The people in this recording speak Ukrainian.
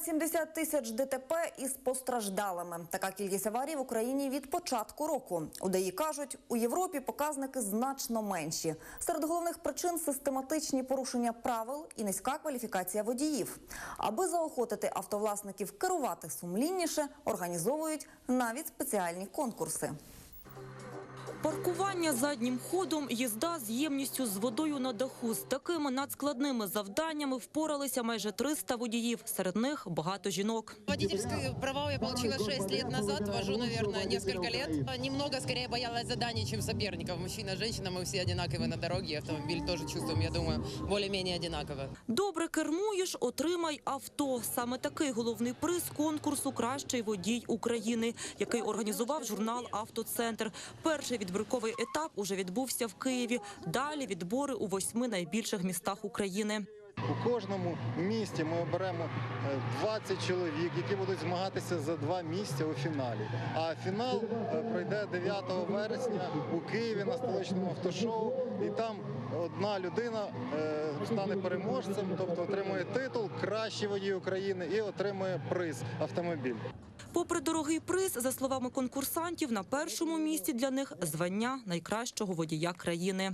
70 тисяч ДТП із постраждалими. Така кількість аварій в Україні від початку року. У ДАІ кажуть, у Європі показники значно менші. Серед головних причин систематичні порушення правил і низька кваліфікація водіїв. Аби заохотити автовласників керувати сумлінніше, організовують навіть спеціальні конкурси. Паркування заднім ходом, їзда з ємністю з водою на даху. З такими надскладними завданнями впоралися майже 300 водіїв. Серед них багато жінок. Водительские права я получила 6 лет назад, вожу, наверное, несколько лет. Немного скорее боялась заданий, чем соперников. Мужчина, женщина, мы все одинаковые на дороге, автомобиль тоже чувствуем, я думаю, более-менее одинаково. Добре кермуєш, отримай авто. Саме такий головний приз конкурсу Кращий водій України, який організував журнал Автоцентр. Перший відбірковий етап уже відбувся в Києві. Далі відбори у восьми найбільших містах України. У кожному місті ми оберемо е, 20 чоловік, які будуть змагатися за два місця у фіналі. А фінал е, пройде 9 вересня у Києві на столичному автошоу. І там одна людина е, стане переможцем, тобто отримує титул Кращий водій України і отримує приз автомобіль. Попри дорогий приз, за словами конкурсантів, на першому місці для них звання найкращого водія країни.